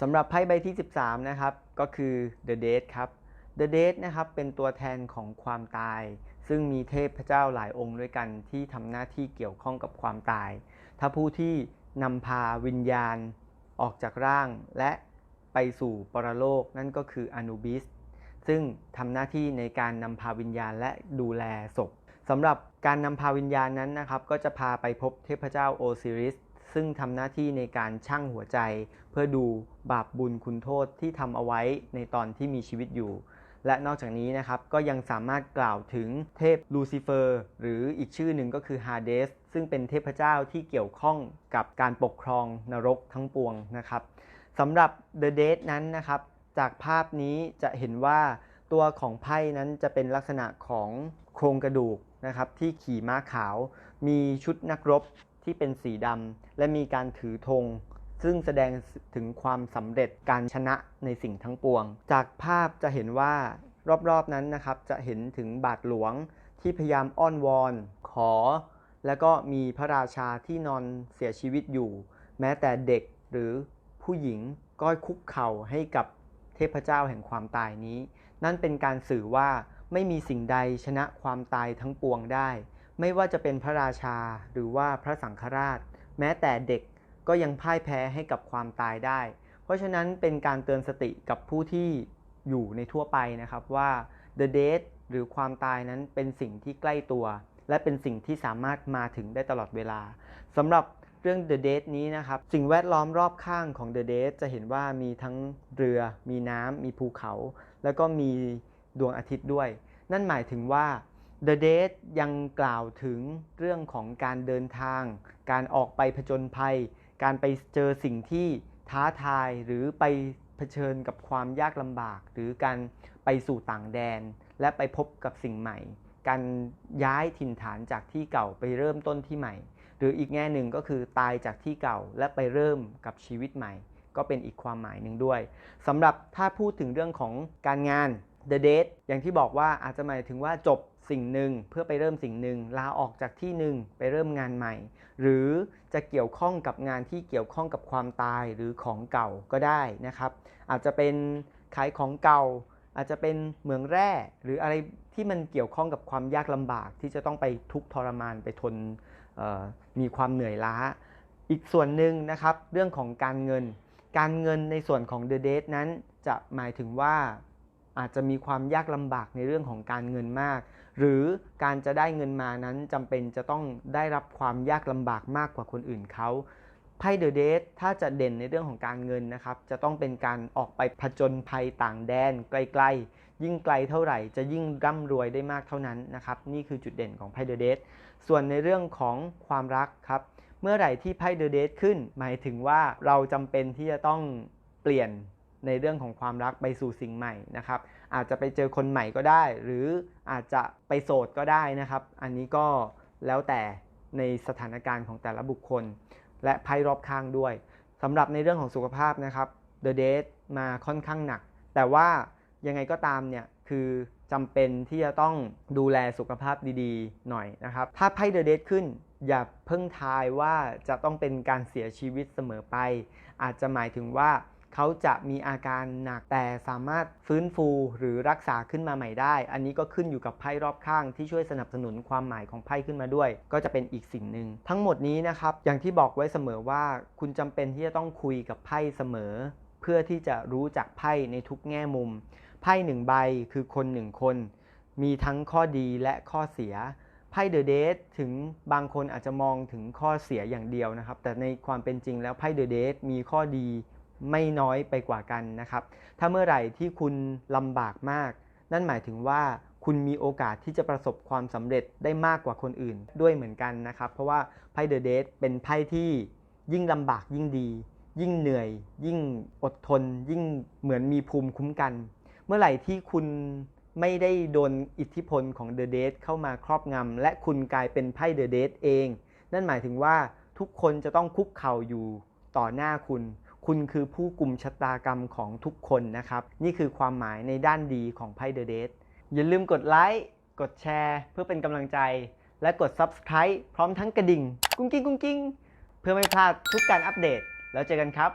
สำหรับไพ่ใบที่ 13 นะครับ ก็คือ The Date ครับ The Date นะครับเป็นตัวแทนของความตาย ซึ่งมีเทพเจ้าหลายองค์ด้วยกันที่ทำหน้าที่เกี่ยวข้องกับความตาย ถ้าผู้ที่นำพาวิญญาณออกจากร่างและไปสู่ปรโลกนั่นก็คืออนูบิสซึ่งทำหน้าที่ในการนำพาวิญญาณและดูแลศพสำหรับการนำพาวิญญาณนั้นนะครับ ก็จะพาไปพบเทพเจ้าโอซิริส ซึ่งทำหน้าที่ในการชั่งหัวใจ เพื่อดูบาปบุญคุณโทษที่ทำเอาไว้ในตอนที่มีชีวิตอยู่ และนอกจากนี้นะครับก็ยังสามารถกล่าวถึงเทพลูซิเฟอร์ หรืออีกชื่อหนึ่งก็คือฮาเดสซึ่งเป็นเทพเจ้าที่เกี่ยวข้องกับการปกครองนรกทั้งปวงนะครับสำหรับ The Date นั้นนะครับ จากภาพนี้จะเห็นว่าตัวของไพ่นั้นจะเป็นลักษณะของโครงกระดูกนะครับที่ขี่ม้าขาว มีชุดนักรบ ที่เป็นสีดำและมีการถือธงซึ่งแสดงถึงความสำเร็จการชนะในสิ่งทั้งปวง จากภาพจะเห็นว่ารอบๆนั้นนะครับจะเห็นถึงบาทหลวงที่พยายามอ้อนวอน ขอ แล้วก็มีพระราชาที่นอนเสียชีวิตอยู่ แม้แต่เด็กหรือผู้หญิงก็คุกเข่าให้กับเทพเจ้าแห่งความตายนี้ นั่นเป็นการสื่อว่าไม่มีสิ่งใดชนะความตายทั้งปวงได้ ไม่ว่าจะเป็นพระราชาหรือว่าพระสังฆราช แม้แต่เด็กก็ยังพ่ายแพ้ให้กับความตายได้ เพราะฉะนั้นเป็นการเตือนสติกับผู้ที่อยู่ในทั่วไปนะครับว่า the death หรือความตายนั้นเป็นสิ่งที่ใกล้ตัว และเป็นสิ่งที่สามารถมาถึงได้ตลอดเวลาสำหรับเรื่อง The Date นี้นะครับ สิ่งแวดล้อมรอบข้างของ The Date จะเห็นว่ามีทั้งเรือ มีน้ำมีภูเขา แล้วก็มีดวงอาทิตย์ด้วย นั่นหมายถึงว่า The Date ยังกล่าวถึงเรื่องของการเดินทาง การออกไปผจญภัย การไปเจอสิ่งที่ท้าทายหรือไปเผชิญกับความยากลำบาก หรือการไปสู่ต่างแดน และไปพบกับสิ่งใหม่ การย้ายถิ่นฐานจากที่เก่าไปเริ่มต้นที่ใหม่ หรืออีกแง่หนึ่งก็คือตายจากที่เก่าและไปเริ่มกับชีวิตใหม่ ก็เป็นอีกความหมายหนึ่งด้วยสำหรับถ้าพูดถึงเรื่องของการงาน The Date อย่างที่บอกว่าอาจจะหมายถึงว่าจบ สิ่งหนึ่งเพื่อไปเริ่มสิ่งหนึ่งลาออกจากที่หนึ่งไปเริ่มงานใหม่ หรือจะเกี่ยวข้องกับงานที่เกี่ยวข้องกับความตายหรือของเก่าก็ได้นะครับ อาจจะเป็นขายของเก่า อาจจะเป็นเหมืองแร่ หรืออะไรที่มันเกี่ยวข้องกับความยากลำบากที่จะต้องไปทุกข์ทรมานไปทนมีความเหนื่อยล้า อีกส่วนหนึ่งนะครับเรื่องของการเงิน การเงินในส่วนของ The Date นั้นจะหมายถึงว่า อาจจะมีความยากลำบากในเรื่องของการเงินมาก หรือการจะได้เงินมานั้นจำเป็นจะต้องได้รับความยากลำบากมากกว่าคนอื่นเขาไพ่เดอะเดทถ้าจะเด่นในเรื่องของการเงินนะครับ จะต้องเป็นการออกไปผจญภัยต่างแดนไกลๆ ยิ่งไกลเท่าไหร่จะยิ่งร่ำรวยได้มากเท่านั้นนะครับ นี่คือจุดเด่นของไพ่เดอะเดทส่วนในเรื่องของความรักครับ เมื่อไหร่ที่ไพ่เดอะเดทขึ้น หมายถึงว่าเราจำเป็นที่จะต้องเปลี่ยน ในเรื่องของความรักไปสู่สิ่งใหม่นะครับ อาจจะไปเจอคนใหม่ก็ได้ หรืออาจจะไปโสดก็ได้นะครับ อันนี้ก็แล้วแต่ในสถานการณ์ของแต่ละบุคคล และไพ่รอบข้างด้วยสำหรับในเรื่องของสุขภาพนะครับ The Date มาค่อนข้างหนัก แต่ว่ายังไงก็ตามเนี่ยคือจำเป็นที่จะต้องดูแลสุขภาพดีๆ หน่อยนะครับ ถ้าไพ่ The Date ขึ้น อย่าเพิ่งทายว่าจะต้องเป็นการเสียชีวิตเสมอไป อาจจะหมายถึงว่า เขาจะมีอาการหนักแต่สามารถฟื้นฟูหรือรักษาขึ้นมาใหม่ได้ อันนี้ก็ขึ้นอยู่กับไพ่รอบข้างที่ช่วยสนับสนุนความหมายของไพ่ขึ้นมาด้วย ก็จะเป็นอีกสิ่งหนึ่งทั้งหมดนี้นะครับอย่างที่บอกไว้เสมอว่า คุณจำเป็นที่จะต้องคุยกับไพ่เสมอ เพื่อที่จะรู้จักไพ่ในทุกแง่มุมไพ่หนึ่งใบคือคนหนึ่งคน มีทั้งข้อดีและข้อเสียไพ่เดอะเดทถึงบางคนอาจจะมองถึงข้อเสียอย่างเดียวนะครับ แต่ในความเป็นจริงแล้วไพ่เดอะเดทมีข้อดี ไม่น้อยไปกว่ากันนะครับ ถ้าเมื่อไหร่ที่คุณลำบากมาก นั่นหมายถึงว่าคุณมีโอกาสที่จะประสบความสำเร็จได้มากกว่าคนอื่นด้วยเหมือนกันนะครับ เพราะว่าไพ่เดอะเดทเป็นไพ่ที่ยิ่งลำบากยิ่งดี ยิ่งเหนื่อย ยิ่งอดทน ยิ่งเหมือนมีภูมิคุ้มกัน เมื่อไหร่ที่คุณไม่ได้โดนอิทธิพลของ The Date เข้ามาครอบงำและคุณกลายเป็นไพ่ The Date เอง นั่นหมายถึงว่าทุกคนจะต้องคุกเข่าอยู่ต่อหน้าคุณ คุณคือผู้กลุ่มชะตากรรมของทุกคนนะครับ นี่คือความหมายในด้านดีของไพ่เดอะเดชอย่าลืมกดไลค์กดแชร์ เพื่อเป็นกำลังใจ และกด Subscribe พร้อมทั้งกระดิ่ง กุ้งกิ้งกุ้งกิ้งเพื่อไม่พลาดทุกการอัปเดต แล้วเจอกันครับ